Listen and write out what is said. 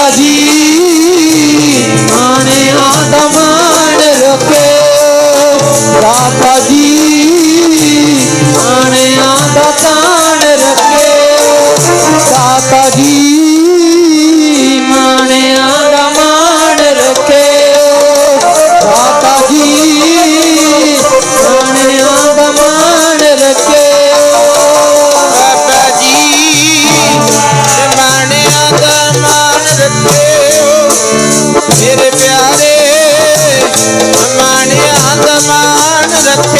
દાતાજી આને આ દમાણ રખે. દાતાજી ਮੇਰੇ ਪਿਆਰੇ ਮਾਣਿਆ ਦਮਾਨ ਰੱਖੇ